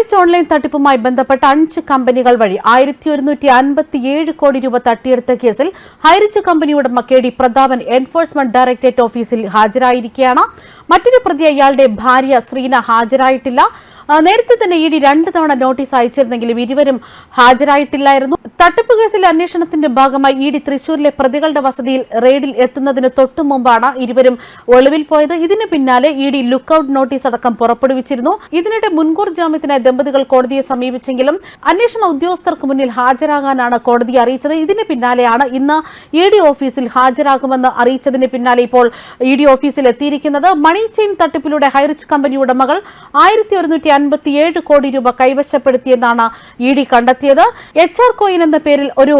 Highrich online തട്ടിപ്പുമായി ബന്ധപ്പെട്ട അഞ്ച് കമ്പനികൾ വഴി ആയിരത്തി ഒരുന്നൂറ്റി അൻപത്തിയേഴ് കോടി രൂപ തട്ടിയെടുത്ത കേസിൽ ഹൈറിച്ച് കമ്പനി ഉടമ K D Prathapan enforcement directorate ഓഫീസിൽ ഹാജരായിരിക്കുകയാണ്. മറ്റൊരു പ്രതി അയാളുടെ ഭാര്യ ശ്രീന ഹാജരായിട്ടില്ല. നേരത്തെ തന്നെ ഇ ഡി രണ്ട് തവണ നോട്ടീസ് അയച്ചിരുന്നെങ്കിലും ഇരുവരും ഹാജരായിട്ടില്ലായിരുന്നു. തട്ടിപ്പ് കേസിലെ അന്വേഷണത്തിന്റെ ഭാഗമായി ഇ ഡി തൃശൂരിലെ പ്രതികളുടെ വസതിയിൽ റെയ്ഡിൽ എത്തുന്നതിന് തൊട്ടു മുമ്പാണ് ഇരുവരും ഒളിവിൽ പോയത്. ഇതിന് പിന്നാലെ ഇ ഡി ലുക്കൌട്ട് നോട്ടീസ് അടക്കം പുറപ്പെടുവിച്ചിരുന്നു. ഇതിനിടെ മുൻകൂർ ജാമ്യത്തിനായി ദമ്പതികൾ കോടതിയെ സമീപിച്ചെങ്കിലും അന്വേഷണ ഉദ്യോഗസ്ഥർക്ക് മുന്നിൽ ഹാജരാകാനാണ് കോടതി അറിയിച്ചത്. ഇതിന് പിന്നാലെയാണ് ഇന്ന് ഇ ഡി ഓഫീസിൽ ഹാജരാകുമെന്ന് അറിയിച്ചതിന് പിന്നാലെ ഇപ്പോൾ ഇ ഡി ഓഫീസിൽ എത്തിയിരിക്കുന്നത്. മണി ചെയിൻ തട്ടിപ്പിലൂടെ ഹൈറിച്ച് കമ്പനി ഉടമകൾ ആയിരത്തി അൻപത്തിയേഴ് കോടി രൂപ കൈവശപ്പെടുത്തിയെന്നാണ് ഇ ഡി കണ്ടെത്തിയത്. എച്ച് ആർ കോയിൻ എന്ന പേരിൽ ഒരു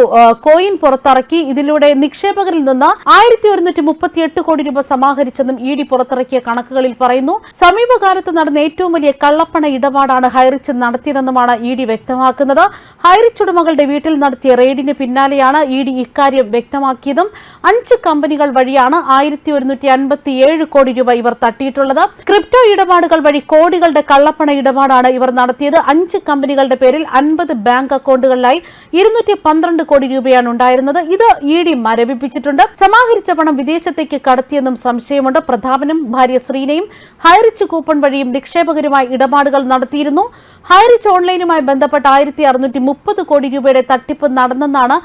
കോയിൻ പുറത്തിറക്കി. ഇതിലൂടെ നിക്ഷേപകരിൽ നിന്ന് ആയിരത്തി ഒരുന്നൂറ്റി മുപ്പത്തിയെട്ട് കോടി രൂപ സമാഹരിച്ചെന്നും ഇ ഡി പുറത്തിറക്കിയ കണക്കുകളിൽ പറയുന്നു. സമീപകാലത്ത് നടന്ന ഏറ്റവും വലിയ കള്ളപ്പണ ഇടപാടാണ് ഹൈറിച്ച് നടത്തിയതെന്നുമാണ് ഇ ഡി വ്യക്തമാക്കുന്നത്. ഹൈറിച്ച് ഉടമകളുടെ വീട്ടിൽ നടത്തിയ റെയ്ഡിന് പിന്നാലെയാണ് ഇ ഡി ഇക്കാര്യം വ്യക്തമാക്കിയതും. അഞ്ച് കമ്പനികൾ വഴിയാണ് ആയിരത്തി ഒരുന്നൂറ്റി അൻപത്തിയേഴ് കോടി രൂപ ഇവർ തട്ടിയിട്ടുള്ളത്. ക്രിപ്റ്റോ ഇടപാടുകൾ വഴി കോടികളുടെ കള്ളപ്പണ ഇടപാടാണ് ഇവർ നടത്തിയത്. അഞ്ച് കമ്പനികളുടെ പേരിൽ അൻപത് ബാങ്ക് അക്കൗണ്ടുകളിലായി ഇരുന്നൂറ്റി പന്ത്രണ്ട് കോടി രൂപയാണ് ഉണ്ടായിരുന്നത്. ഇത് ഇ ഡി മരവിപ്പിച്ചിട്ടുണ്ട്. സമാഹരിച്ച പണം വിദേശത്തേക്ക് കടത്തിയെന്നും സംശയമുണ്ട്. പ്രതാപനും ഭാര്യ ശ്രീനയും ഹൈറിച്ച് കൂപ്പൺ വഴിയും നിക്ഷേപകരുമായി ഇടപാടുകൾ നടത്തിയിരുന്നു. ഹൈറിച്ച് ഓൺലൈനുമായി ബന്ധപ്പെട്ട് ആയിരത്തി അറുന്നൂറ്റി മുപ്പത് കോടി രൂപയുടെ തട്ടിപ്പ് നടന്നെന്നാണ്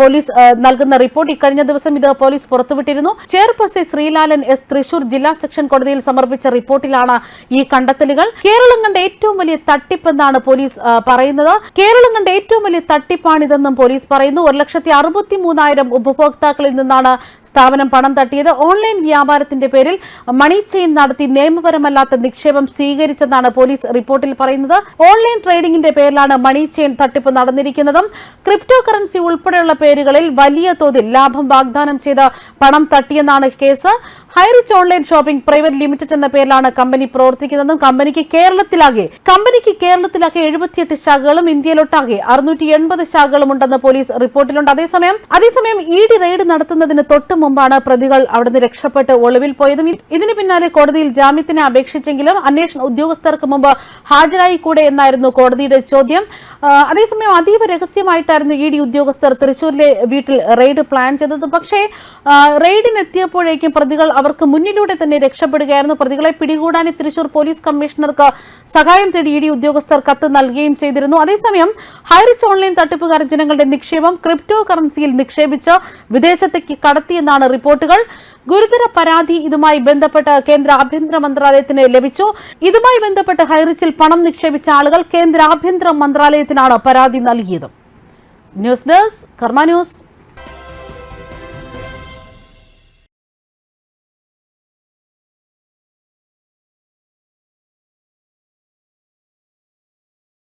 പോലീസ് നൽകുന്ന റിപ്പോർട്ട്. ഇക്കഴിഞ്ഞ ദിവസം ഇത് പോലീസ് പുറത്തുവിട്ടിരുന്നു. ചെയർപേഴ്സൺ ശ്രീലാലൻ എസ് തൃശൂർ ജില്ലാ സെക്ഷൻ കോടതിയിൽ സമർപ്പിച്ച റിപ്പോർട്ടിലാണ് ഈ കണ്ടെത്തലുകൾ. കേരളം കണ്ട ഏറ്റവും വലിയ തട്ടിപ്പെന്നാണ് പോലീസ് പറയുന്നത്. കേരളം കണ്ട ഏറ്റവും വലിയ തട്ടിപ്പാണിതെന്നും പോലീസ് പറയുന്നു. ഒരു ലക്ഷത്തി അറുപത്തി മൂന്നായിരം ഉപഭോക്താക്കളിൽ നിന്നാണ് സ്ഥാപനം പണം തട്ടിയത് ഓൺലൈൻ വ്യാപാരത്തിന്റെ പേരിൽ മണി ചെയിൻ നടത്തി നിയമപരമല്ലാത്ത നിക്ഷേപം സ്വീകരിച്ചെന്നാണ് പോലീസ് റിപ്പോർട്ടിൽ പറയുന്നത്. ഓൺലൈൻ ട്രേഡിംഗിന്റെ പേരിലാണ് മണി ചെയിൻ തട്ടിപ്പ് നടന്നിരിക്കുന്നതും. ക്രിപ്റ്റോ കറൻസി ഉൾപ്പെടെയുള്ള പേരുകളിൽ വലിയ തോതിൽ ലാഭം വാഗ്ദാനം ചെയ്ത് പണം തട്ടിയെന്നാണ് case. Highrich online shopping private limited എന്ന പേരിലാണ് കമ്പനി പ്രവർത്തിക്കുന്നതെന്നും കമ്പനിക്ക് കേരളത്തിലാകെ കമ്പനിക്ക് കേരളത്തിലാകെ എഴുപത്തിയെട്ട് ശാഖകളും ഇന്ത്യയിലൊട്ടാകെ അറുന്നൂറ്റി എൺപത് ശാഖകളും ഉണ്ടെന്ന് പോലീസ് റിപ്പോർട്ടിലുണ്ട്. അതേസമയം അതേസമയം ഇ ഡി റെയ്ഡ് നടത്തുന്നതിന് തൊട്ടു മുമ്പാണ് പ്രതികൾ അവിടുന്ന് രക്ഷപ്പെട്ട് ഒളിവിൽ പോയതും. ഇതിന് പിന്നാലെ കോടതിയിൽ ജാമ്യത്തിന് അപേക്ഷിച്ചെങ്കിലും അന്വേഷണ ഉദ്യോഗസ്ഥർക്ക് മുമ്പ് ഹാജരായി കൂടെ എന്നായിരുന്നു കോടതിയുടെ ചോദ്യം. അതേസമയം അതീവ രഹസ്യമായിട്ടായിരുന്നു ഇ ഡി ഉദ്യോഗസ്ഥർ തൃശൂരിലെ വീട്ടിൽ റെയ്ഡ് പ്ലാൻ ചെയ്തത്. പക്ഷേ റെയ്ഡിനെത്തിയപ്പോഴേക്കും പ്രതികൾ അവർക്ക് മുന്നിലൂടെ തന്നെ രക്ഷപ്പെടുകയായിരുന്നു. പ്രതികളെ പിടികൂടാൻ തൃശൂർ പോലീസ് കമ്മീഷണർക്ക് സഹായം തേടി ഇ ഡി ഉദ്യോഗസ്ഥർ കത്ത് നൽകുകയും ചെയ്തിരുന്നു. അതേസമയം ഹൈറിച്ച് ഓൺലൈൻ തട്ടിപ്പുകാരൻ ജനങ്ങളുടെ നിക്ഷേപം ക്രിപ്റ്റോ കറൻസിയിൽ നിക്ഷേപിച്ച് വിദേശത്തേക്ക് കടത്തിയെന്നാണ് റിപ്പോർട്ടുകൾ. ഗുരുതര പരാതി ഇതുമായി ബന്ധപ്പെട്ട് കേന്ദ്ര ആഭ്യന്തര മന്ത്രാലയത്തിന് ലഭിച്ചു. ഇതുമായി ബന്ധപ്പെട്ട് ഹൈറിച്ചിൽ പണം നിക്ഷേപിച്ച ആളുകൾ കേന്ദ്ര ആഭ്യന്തര മന്ത്രാലയത്തിനാണ് പരാതി നൽകിയത്. News desk Karma news.